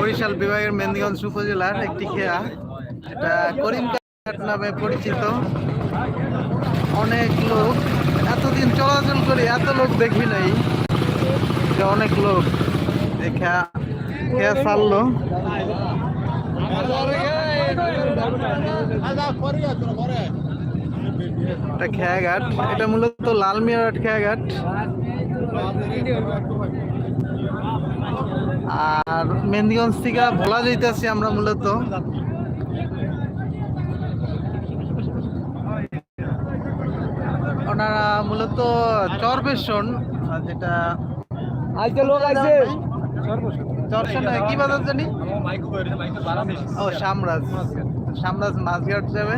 বরিশাল বিভাগের মেন্দিগঞ্জ উপজেলার একটি খেয়া। এটা করিমঘাট নামে পরিচিত। অনেক লোক, এতদিন চলাচল করি, এত লোক দেখি নাই। অনেক লোক এই খেয়া ছাড়লো। এটা খেয়াঘাট। এটা মূলত লালমিয়ারহাট খেয়াঘাট। আর মেহেন্দিগঞ্জ থেকে ভোলা যাইতেছি আমরা মূলত। ওনারা মূলত চরবেশন যেটা আজকে লোক আছে চরবেশন কি বাজার জানি? ও সামরাজ সামরাজ মাছঘাট যাবে।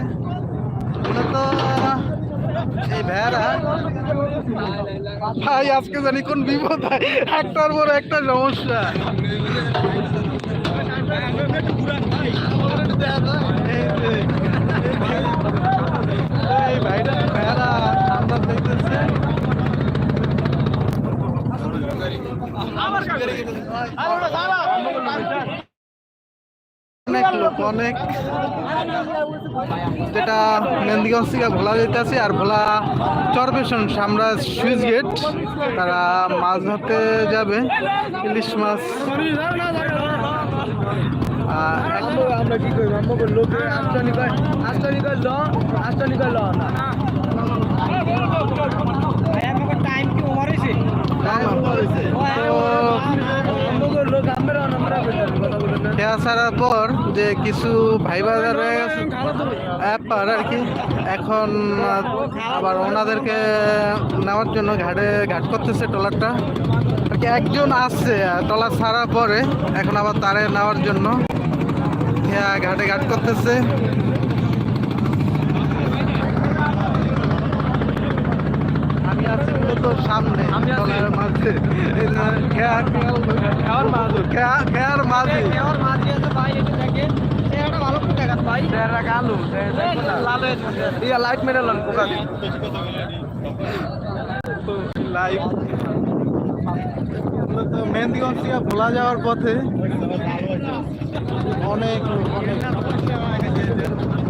মূলত এই ভেড়া? ভাই আজকে জানি কোন বিপদ হয়। একটার পর একটা সমস্যা। এই যে, এই ভাইটা ভেড়া সামরাজ দেখতেছে। অনেক লোক অনেক। যেটা মেহেন্দিগঞ্জ থেকে ভোলা যেতেছে আর ভোলা চরপেশন সামরা সুইচ গেট তারা মাছ ধরতে যাবে ইলিশ মাছ। আমরা কি করি আমরা লোক আষ্টনি কয় আষ্টনি ল ল না। টাইম কি ওভার হয়েছে বলেন ছাড়ার পর যে কিছু ভাই বাজার গেছে ব্যাপার আর কি, এখন আবার ওনাদেরকে নেওয়ার জন্য ঘাটে ঘাট করতেছে ট্রলারটা। আর কি একজন আসছে, ট্রলার ছাড়ার পরে এখন আবার তারে নেওয়ার জন্য ঘাটে ঘাট করতেছে আমি আছি মূলত সামনে আমি আছি। ট্রলারের মাঝে এই যে খেয়া খেয়ার মাঝে খেয়া খেয়ার মাঝে আমার মাঝে আছে ভাই এটা দেখেন এটা ভালো কোটা গাছ ভাই লাইট মেরে লন কোকা লাইভ মেহেন্দিগঞ্জ থেকে ভোলা যাওয়ার পথে অনেক অনেক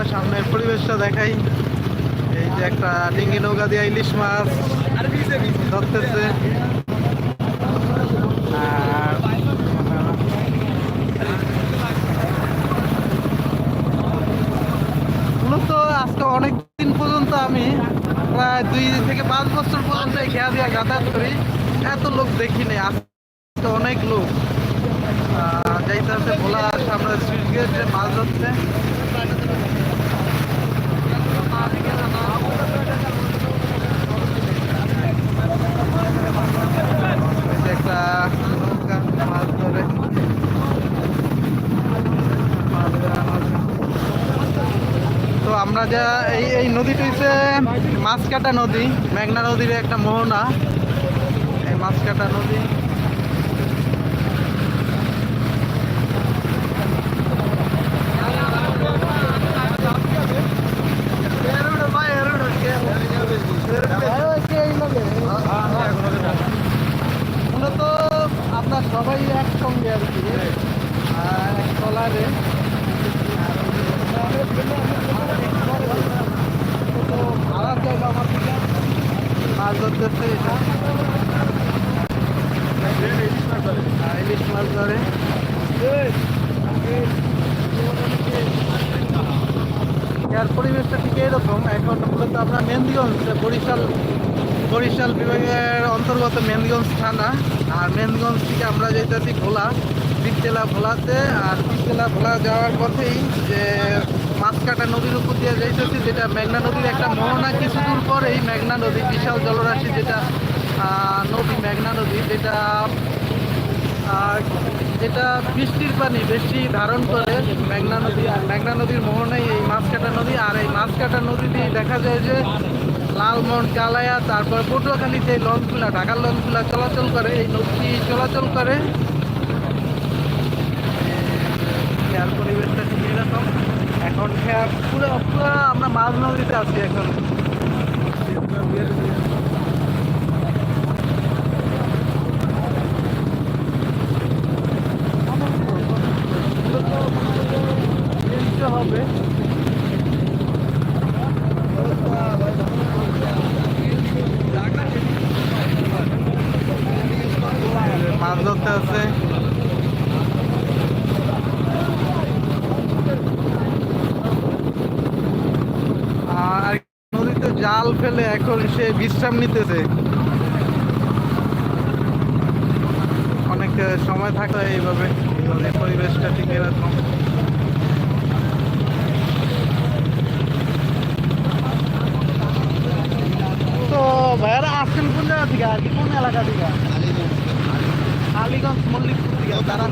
আমরা সামনের পরিবেশটা দেখাই। এই যে একটা ডিঙ্গি নৌকা দিয়ে ইলিশ মাছ ধরতেছে। মূলত আজকে অনেক দিন পর্যন্ত আমি প্রায় দুই থেকে পাঁচ বছর পর্যন্ত এই খেয়া দিয়া যাতায়াত করি। এত লোক দেখিনি আজকে অনেক লোক। আহ, যাইতেছে ভোলা সামনে সুইচ গেট মাছ ধরছে এই যে একটা নৌকা মাছ ধরে মাছ ধরা মাছ। তো আমরা যা এই এই নদীটি হচ্ছে মাছকাটা নদী, মেঘনা নদীর একটা মোহনা। এই মাছকাটা নদী মূলত আপনার সবাই একসঙ্গে আর কি আর এক ট্রলারে তো ভাড়ার জায়গা আমার থেকে মাছ ধরতেছে এটা আর ইলিশ মাছ ধরে এর পরিবেশটা ঠিক এরকম এখন মূলত আমরা মেহেন্দিগঞ্জ বরিশাল বরিশাল বিভাগের অন্তর্গত মেহেন্দিগঞ্জ থানা। আর মেহেন্দিগঞ্জ থেকে আমরা যেতেছি ভোলা পিকজেলা ভোলাতে। আর পিকজেলা ভোলা যাওয়ার পথেই যে মাছকাটা নদীর উপর দিয়ে যাইতেছি, যেটা মেঘনা নদীর একটা মোহনা কিছু দূর পরেই মেঘনা নদী, বিশাল জলরাশি যেটা নদী, মেঘনা নদী, যেটা আর যেটা বৃষ্টির পানি বেশি ধারণ করে মেঘনা নদী আর মেঘনা নদীর মোহনাই এই মাছকাটা নদী আর এই মাছকাটা নদী দিয়ে দেখা যায় যে লালমোহন কালায়া তারপর পটুয়াখালী যে লঞ্চগুলো, ঢাকার লঞ্চগুলো চলাচল করে। এই নদী চলাচল করে। পরিবেশটা ঠিক এরকম। এখন পুরো পুরো আমরা মাঝ নদীতে আছি এখন বৃষ্টি হবে মাছ ধরতে আছে আর নদীতে জাল ফেলে এখন সে বিশ্রাম নিতেছে। অনেক সময় থাকলে এইভাবে পরিবেশটা ঠিক এরকম তো ভাইয়ারা আসছেন কোন জায়গা থেকে? আর কি কোন এলাকা থেকে? আলিগঞ্জ মল্লিকপুর থেকে। তারা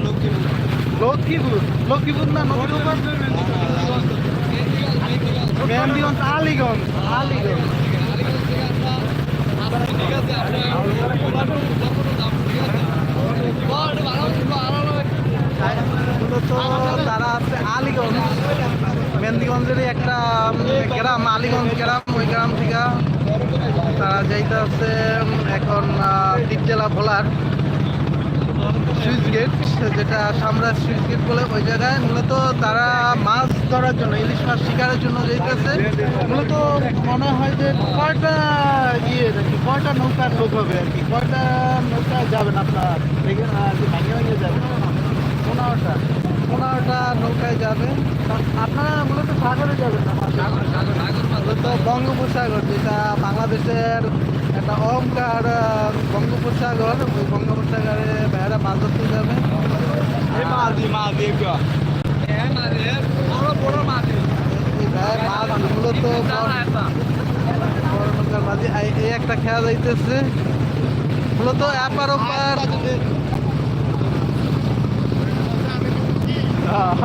লক্ষ্মীপুর। লক্ষ্মীপুর। না নদীপুর মেহেন্দিগঞ্জ আলিগঞ্জ আলিগঞ্জ মূলত তারা আছে আলিগঞ্জ। মেহেন্দিগঞ্জেরই একটা গ্রাম, আলিগঞ্জ গ্রাম, ওই গ্রাম থেকে তারা যাইতে আছে এখন দ্বীপ জেলা ভোলার। সুইচ গেট, যেটা সামরা সুইচ গেট বলে ওই জায়গায়। মূলত তারা মাছ ধরার জন্য, ইলিশ মাছ শিকারের জন্য যেতেছে মূলত মনে হয় যে কয়টা ইয়ে আর কি কয়টা নৌকার লোক হবে আর কি, কয়টা নৌকা যাবেন আপনারা? ভাঙিয়ে ভাঙিয়ে যাবেন পনেরোটা পনেরোটা নৌকায় যাবে। আপনারা মূলত সাগরে যাবেন না? মূলত বঙ্গোপসাগর যেটা বাংলাদেশের একটা অহংকার বঙ্গোপসাগর। ওই বঙ্গোপসাগরে ভাইয়ারা মাছ ধরতে যাবে। বড় বড় মাঝে এই একটা খেয়া যাইতেছে। মূলত এপার ওপার হ্যাঁ।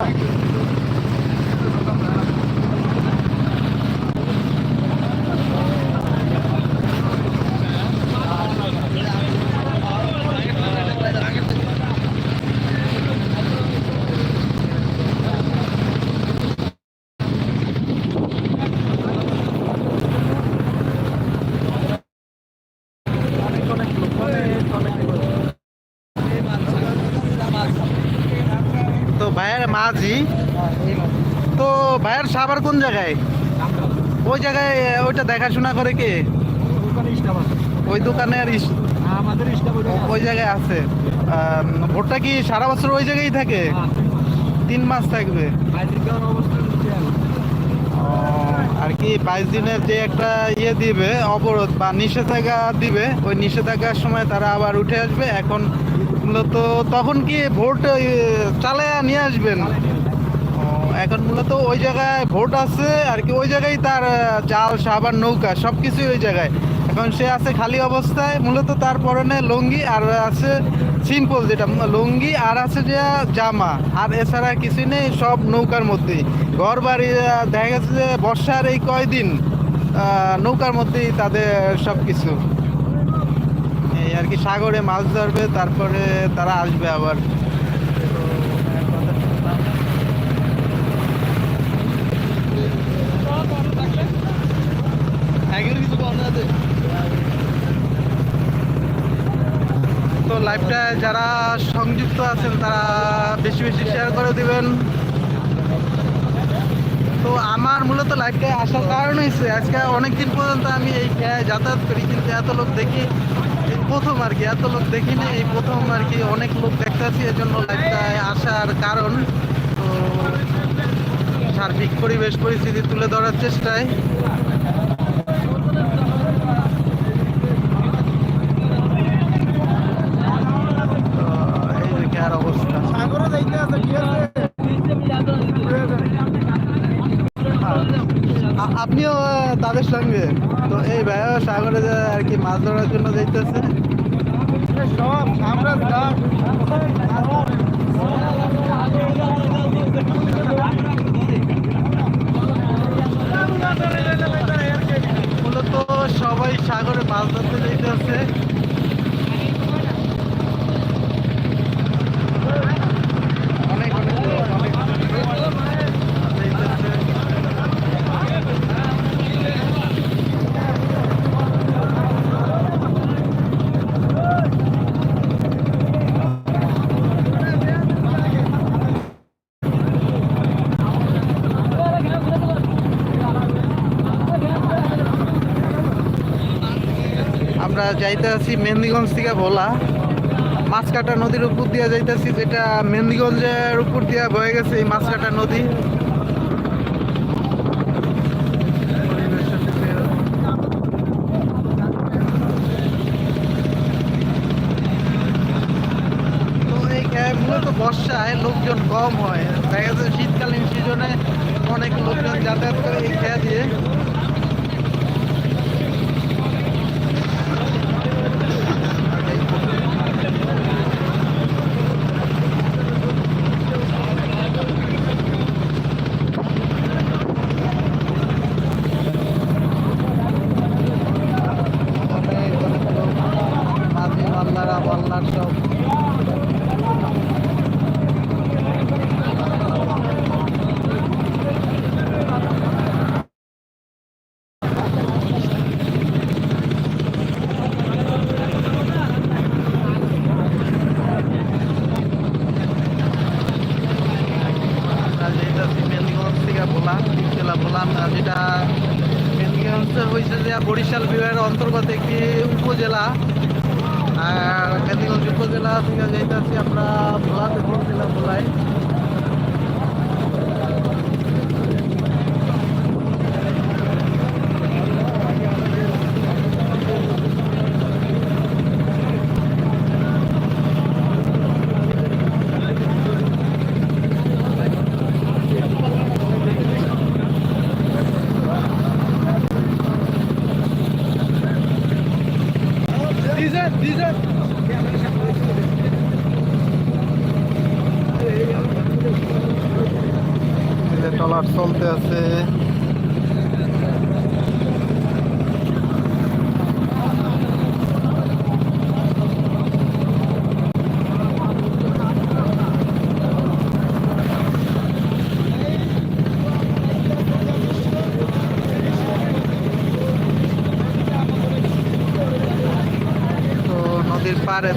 অনেক অনেক লোক অনেক অনেক লোক তো ভাইয়ের মাঝি তো ভাইয়ের সাবার কোন জায়গায়? ওই জায়গায়, ওইটা দেখাশোনা করে কে? ওই দোকানের ওই জায়গায় আছে। ভোটটা কি সারা বছর ওই জায়গায় থাকে? তিন মাস থাকবে। আর কি বাইশ দিনের যে একটা ইয়ে দিবে, অবরোধ বা নিষেধাজ্ঞা দিবে, ওই নিষেধাজ্ঞার সময় তারা আবার উঠে আসবে। এখন মূলত তখন কি ভোট চালায় নিয়ে আসবেন? এখন মূলত ওই জায়গায় ভোট আছে, আর কি ওই জায়গায় তার জাল, সাবান, নৌকা সব কিছুই ওই জায়গায়। এখন সে আছে খালি অবস্থায়, মূলত তার পরনে লুঙ্গি আর আছে সিম্পল যেটা, লুঙ্গি আর আছে যে জামা। আর এছাড়া কিছুই নেই, সব নৌকার মধ্যেই। ঘর বাড়ি দেখা গেছে যে বর্ষার এই কয়দিন নৌকার মধ্যেই তাদের সব কিছু সাগরে মাছ ধরবে তারপরে তারা আসবে আবার। তো লাইভটা যারা সংযুক্ত আছেন তারা বেশি বেশি শেয়ার করে দিবেন। তো আমার মূলত লাইভটা আসার কারণ হয়েছে আজকে অনেকদিন পর্যন্ত আমি এই যাতায়াত করি কিন্তু এত লোক দেখি প্রথম আর কি এত লোক দেখিনি এই প্রথম আর কি অনেক লোক দেখতে আছি এজন্য লাইভটায় আসার কারণ। তো সার্বিক পরিবেশ পরিস্থিতি তুলে ধরার চেষ্টায়। এই আপনিও সঙ্গে তো এই ভাইয়া সাগরে আর কি মাছ ধরার জন্য যাইতেছে মূলত সবাই সাগরে মাছ ধরতে যাইতেছে। যাইতে আছি মেহেন্দিগঞ্জ থেকে ভোলা। মাছকাটা নদীর উপর দিয়ে যাইতেছি, যেটা মেহেন্দিগঞ্জের উপর দিয়ে বয়ে গেছে এই মাছকাটা নদী। মূলত বর্ষায় লোকজন কম হয়। দেখা যাচ্ছে শীতকালীন সিজনে অনেক লোকজন যাতায়াত করে এই খেয়া দিয়ে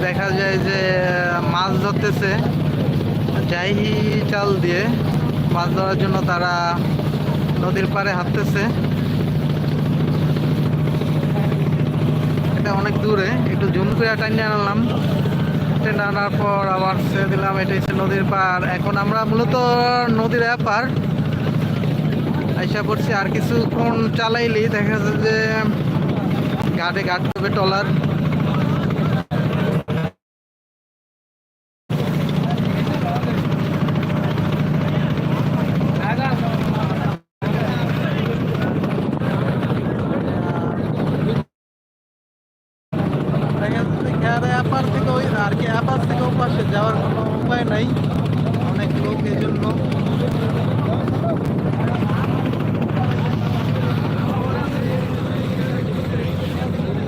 দেখা যায় যে মাছ ধরতেছে। যাই চাল দিয়ে, মাছ ধরার জন্য তারা নদীর পাড়ে হাঁটতেছে। এটা অনেক দূরে, একটু জুম করে টানিয়ে আনলাম। টেনে আনার পর আবার ছেড়ে দিলাম, এটা হচ্ছে নদীর পাড়। এখন আমরা মূলত নদীর এপার। আইসা পড়ছি আর কিছুক্ষণ চালাইলি দেখা যাচ্ছে যে, ঘাটে ঘাট হবে টলার দেখা যাচ্ছে খেয়ারে অ্যাপার থেকে ওই আর কি অ্যাপার থেকে ওপাশে যাওয়ার কোনো উপায় নাই অনেক লোক এই জন্য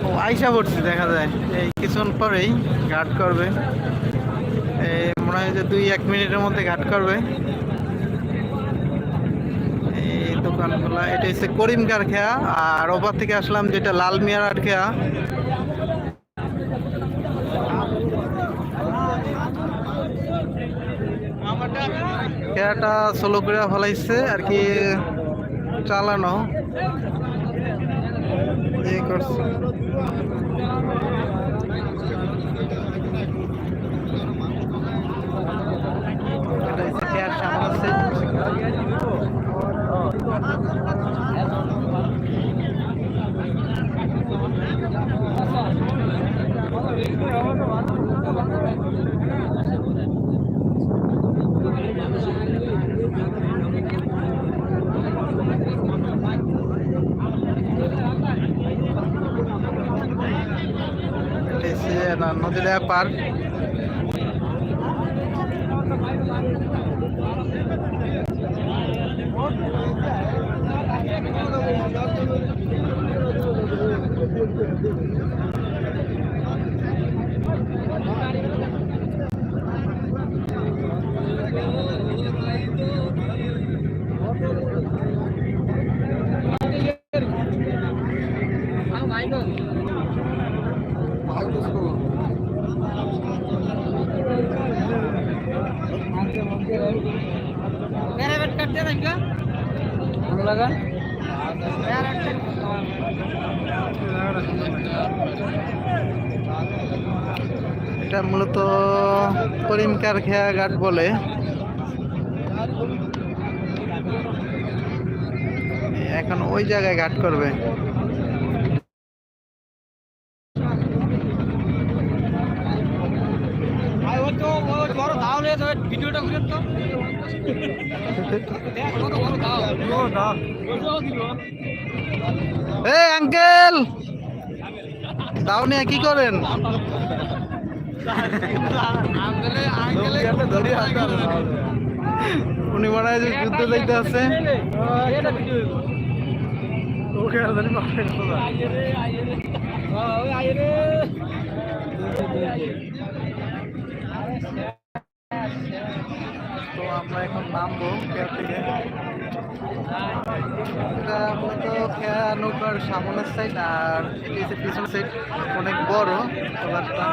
ও আইসা পড়ছি, দেখা যায়। এই কিছুক্ষণ পরেই ঘাট করবে। মনে হয় যে দুই, এক মিনিটের মধ্যে ঘাট করবে। এই দোকানগুলা, এটা হচ্ছে করিম কার খেয়া, আর ওপার থেকে আসলাম যেটা লাল মিয়ার আট খেয়া। খেয়াটা সোলো করে ফেলাইছে, আর কি চালানো। করছে না, নদীর পার लगा এটা মূলত করিমকার খেয়া ঘাট বলে। এখন ওই জায়গায় ঘাট করবে। ভিডিওটা করে তো এই আঙ্কেল! দাও নিয়ে কি করেন? উনি মনে হয় যুদ্ধ দেখতে আছে তো আমরা এখন নামবো খেয়া থেকে। এটা সামনের সাইড আর এটি হচ্ছে পিছন সাইড অনেক বড় ট্রলারটা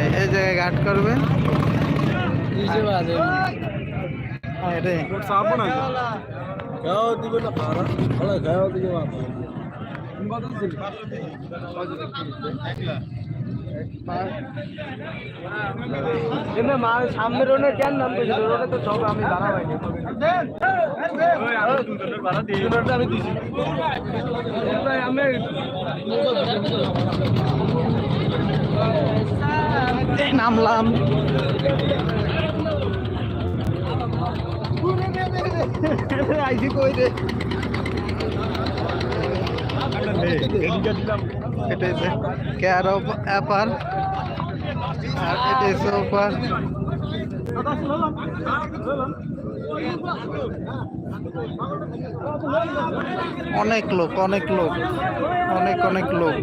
এই- এই জায়গায় ঘাট করবে। এটাই। গাও দিবে না খারা বলে গাও দিবে না। এমনি মা সামনের রোডে কেন নাম পেয়েছে রোডে তো সব আমি জানা আমি দিছি। আমি এই নামলাম। আইসি কই রে? এটা হচ্ছে কেয়ার অফ অ্যাপার। আর এটা হচ্ছে ওপার অনেক লোক অনেক লোক অনেক অনেক লোক।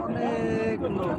অনেক লোক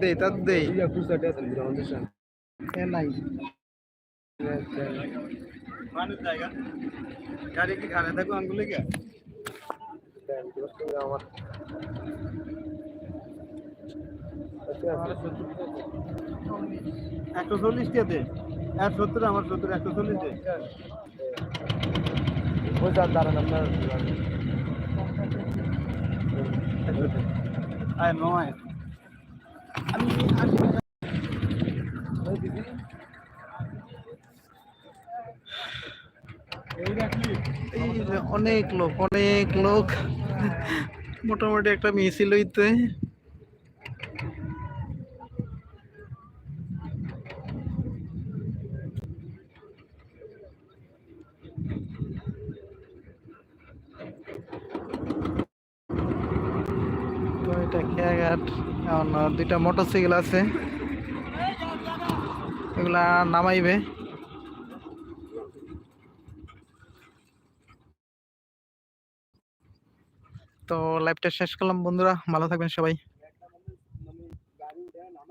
দে তার দে নাই। গাড়ি কি খানে থাকো আঙ্গুলে কে একশো চল্লিশ টাতে এক সত্তর আমার সত্তর একশো চল্লিশ দে। দাঁড়ান আপনার আয় নয়। যে অনেক লোক অনেক লোক। মোটামুটি একটা মিছিল হইতে তো এটা খেয়াঘাট এখন দুইটা মোটরসাইকেল আছে। এগুলা নামাইবে। তো লাইভটা শেষ করলাম বন্ধুরা ভালো থাকবেন সবাই।